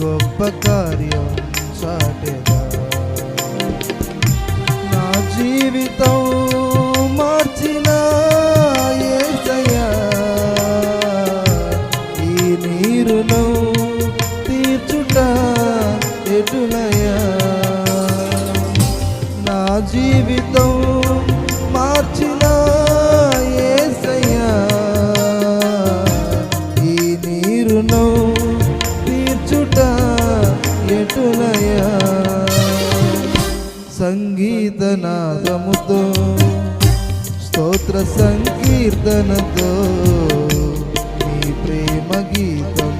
గొప్ప కార్యం చాటెదా నా జీవితం మార్చిన యేసయ్యా ఈ నీరును తీర్చుట ఎటులయ్యా? నా జీవితం మార్చిన యేసయ్యా ఈ నీరును ఎటులయ్యా సంగీతనాదముతో స్తోత్ర సంకీర్తనతో నీ ప్రేమ గీతం